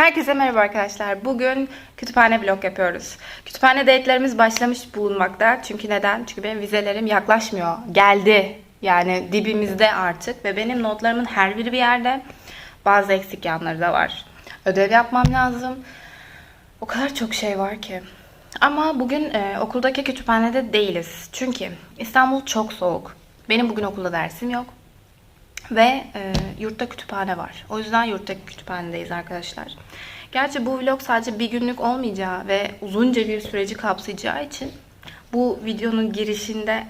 Herkese merhaba arkadaşlar. Bugün kütüphane vlog yapıyoruz. Kütüphane date'lerimiz başlamış bulunmakta. Çünkü neden? Çünkü benim vizelerim yaklaşmıyor. Geldi. Yani dibimizde artık. Ve benim notlarımın her biri bir yerde. Bazı eksik yanları da var. Ödev yapmam lazım. O kadar çok şey var ki. Ama bugün e, okuldaki kütüphanede değiliz. Çünkü İstanbul çok soğuk. Benim bugün okulda dersim yok. Ve e, yurtta kütüphane var. O yüzden yurttaki kütüphanedeyiz arkadaşlar. Gerçi bu vlog sadece bir günlük olmayacağı ve uzunca bir süreci kapsayacağı için bu videonun girişinde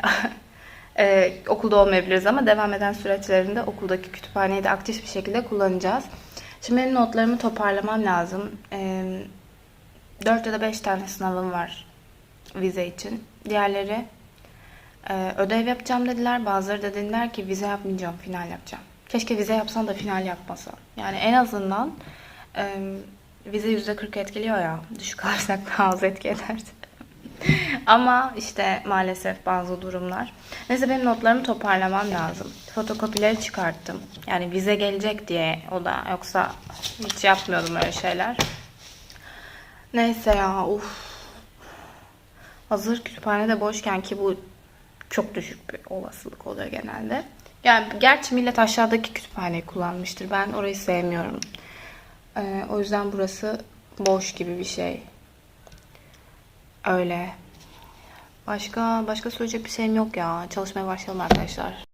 e, okulda olmayabiliriz ama devam eden süreçlerinde okuldaki kütüphaneyi de aktif bir şekilde kullanacağız. Şimdi benim notlarımı toparlamam lazım. E, 4 ya da 5 tane sınavım var vize için. Diğerleri ee, ödev yapacağım dediler. Bazıları da dediler ki vize yapmayacağım, final yapacağım. Keşke vize yapsan da final yapmasam. Yani en azından e, vize %40 etkiliyor ya. Düşük alırsak daha az etki ederdi. Ama işte maalesef bazı durumlar. Neyse benim notlarımı toparlamam lazım. Fotokopileri çıkarttım. Yani vize gelecek diye o da. Yoksa hiç yapmıyordum öyle şeyler. Neyse ya uf. Hazır kütüphanede boşken ki bu çok düşük bir olasılık oluyor genelde. Yani gerçi millet aşağıdaki kütüphaneyi kullanmıştır. Ben orayı sevmiyorum. Ee, o yüzden burası boş gibi bir şey. Öyle. Başka başka söyleyecek bir şeyim yok ya. Çalışmaya başlayalım arkadaşlar.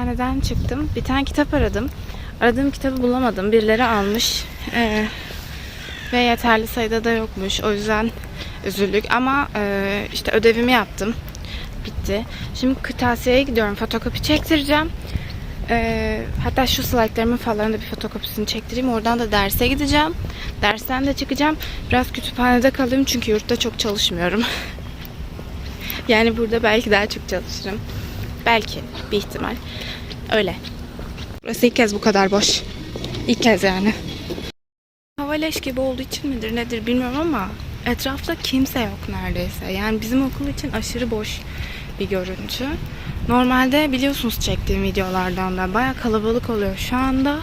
Kütüphaneden çıktım. Bir tane kitap aradım. Aradığım kitabı bulamadım. Birileri almış. Ee, ve yeterli sayıda da yokmuş. O yüzden üzüldük. Ama e, işte ödevimi yaptım. Bitti. Şimdi kırtasiyeye gidiyorum. Fotokopi çektireceğim. Ee, hatta şu slaytlarımın falan da bir fotokopisini çektireyim. Oradan da derse gideceğim. Dersten de çıkacağım. Biraz kütüphanede kalayım çünkü yurtta çok çalışmıyorum. yani burada belki daha çok çalışırım. Belki bir ihtimal. Öyle. Burası ilk kez bu kadar boş. İlk kez yani. Hava leş gibi olduğu için midir nedir bilmiyorum ama etrafta kimse yok neredeyse. Yani bizim okul için aşırı boş bir görüntü. Normalde biliyorsunuz çektiğim videolardan da baya kalabalık oluyor. Şu anda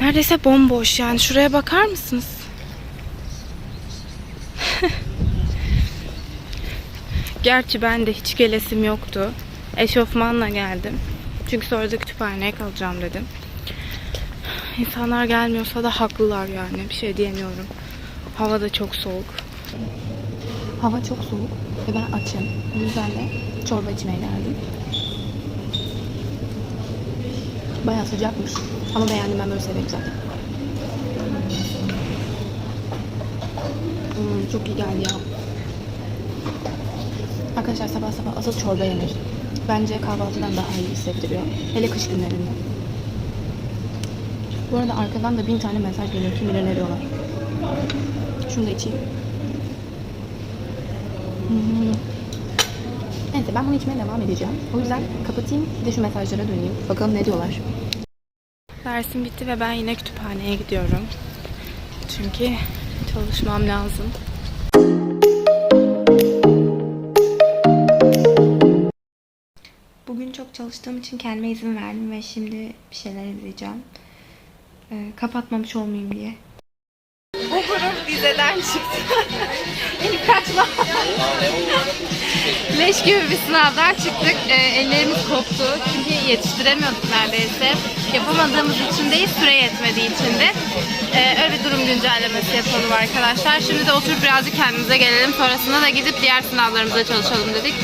neredeyse bomboş yani. Şuraya bakar mısınız? Gerçi ben de hiç gelesim yoktu. Eşofmanla geldim. Çünkü sonra kütüphaneye kalacağım dedim. İnsanlar gelmiyorsa da haklılar yani. Bir şey diyemiyorum. Hava da çok soğuk. Hava çok soğuk ve ben açım. O yüzden de çorba içmeye geldim. Bayağı sıcakmış. Ama beğendim ben böyle severim zaten. Hmm, çok iyi geldi ya. Arkadaşlar sabah sabah asıl çorba yenir. Bence kahvaltıdan daha iyi hissettiriyor. Hele kış günlerinde. Bu arada arkadan da bin tane mesaj geliyor. Kim bilir ne diyorlar. Şunu da içeyim. Hmm. Neyse ben bunu içmeye devam edeceğim. O yüzden kapatayım. Bir de şu mesajlara döneyim. Bakalım ne diyorlar. Dersim bitti ve ben yine kütüphaneye gidiyorum. Çünkü çalışmam lazım. Bugün çok çalıştığım için kendime izin verdim ve şimdi bir şeyler izleyeceğim. Ee, kapatmamış olmayayım diye. Bu grup vizeden çıktı. Elif kaçma. Leş gibi bir sınavdan çıktık. Ee, ellerimiz koptu. Çünkü yetiştiremiyorduk neredeyse. Yapamadığımız için değil, süre yetmediği için de. Ee, öyle bir durum güncellemesi yapalım arkadaşlar. Şimdi de oturup birazcık kendimize gelelim. Sonrasında da gidip diğer sınavlarımıza çalışalım dedik.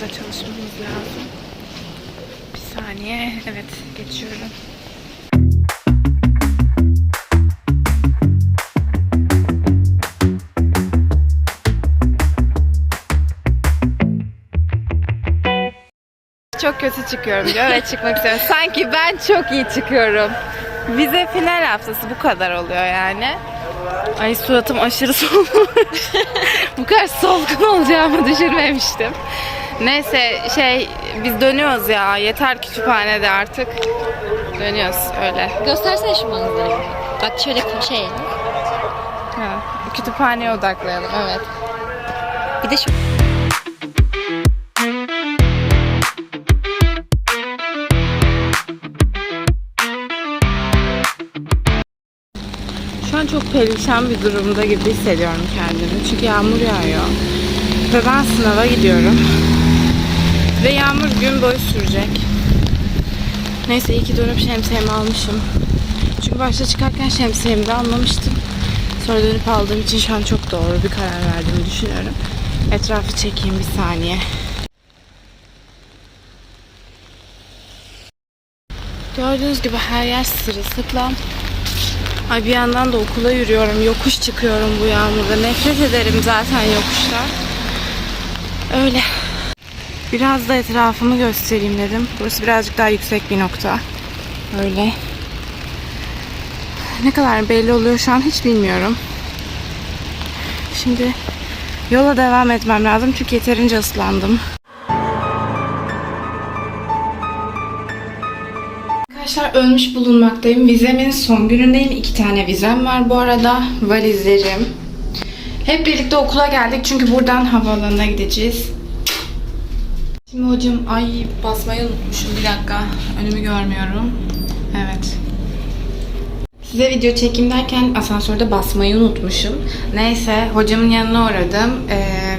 Sınavlarımıza çalışmamız lazım. Bir saniye. Evet geçiyorum. Çok kötü çıkıyorum diyor ve çıkmak istiyorum. Sanki ben çok iyi çıkıyorum. Vize final haftası bu kadar oluyor yani. Ay suratım aşırı solmuş. bu kadar solgun olacağımı düşünmemiştim. Neyse şey biz dönüyoruz ya. Yeter kütüphanede artık. Dönüyoruz öyle. Göstersene şu manzarayı. Bak şöyle şey. Ha, kütüphaneye odaklayalım evet. Bir de şu Şu an çok perişan bir durumda gibi hissediyorum kendimi. Çünkü yağmur yağıyor. Ve ben sınava gidiyorum. Ve yağmur gün boyu sürecek. Neyse iyi ki dönüp şemsiyemi almışım. Çünkü başta çıkarken şemsiyemi de almamıştım. Sonra dönüp aldığım için şu an çok doğru bir karar verdiğimi düşünüyorum. Etrafı çekeyim bir saniye. Gördüğünüz gibi her yer sırılsıklam. Ay bir yandan da okula yürüyorum. Yokuş çıkıyorum bu yağmurda. Nefret ederim zaten yokuşlar. Öyle. Biraz da etrafımı göstereyim dedim. Burası birazcık daha yüksek bir nokta. Öyle. Ne kadar belli oluyor şu an hiç bilmiyorum. Şimdi yola devam etmem lazım çünkü yeterince ıslandım. Arkadaşlar ölmüş bulunmaktayım. Vizemin son günündeyim. İki tane vizem var bu arada. Valizlerim. Hep birlikte okula geldik çünkü buradan havaalanına gideceğiz. Şimdi hocam ay basmayı unutmuşum. Bir dakika. Önümü görmüyorum. Evet. Size video çekim derken asansörde basmayı unutmuşum. Neyse hocamın yanına uğradım. Ee,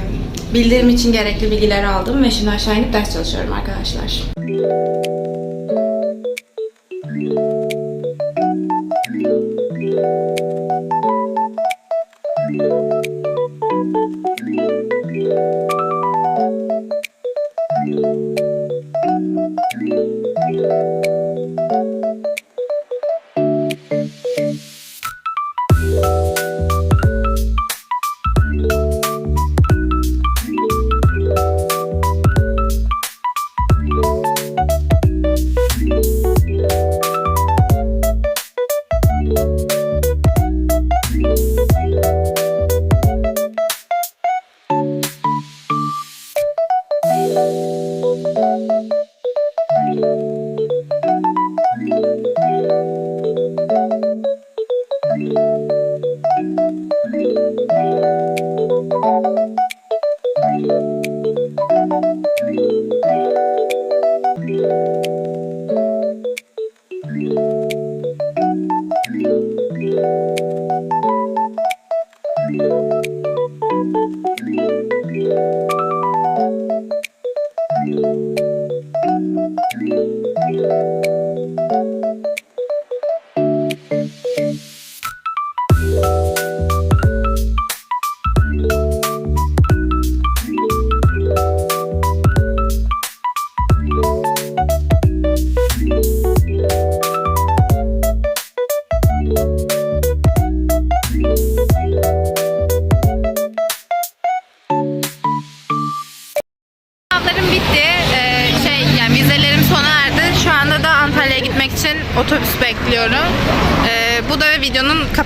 bildirim için gerekli bilgileri aldım ve şimdi aşağı inip ders çalışıyorum arkadaşlar.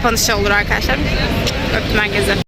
kapanışı olur arkadaşlar. Öptüm herkese.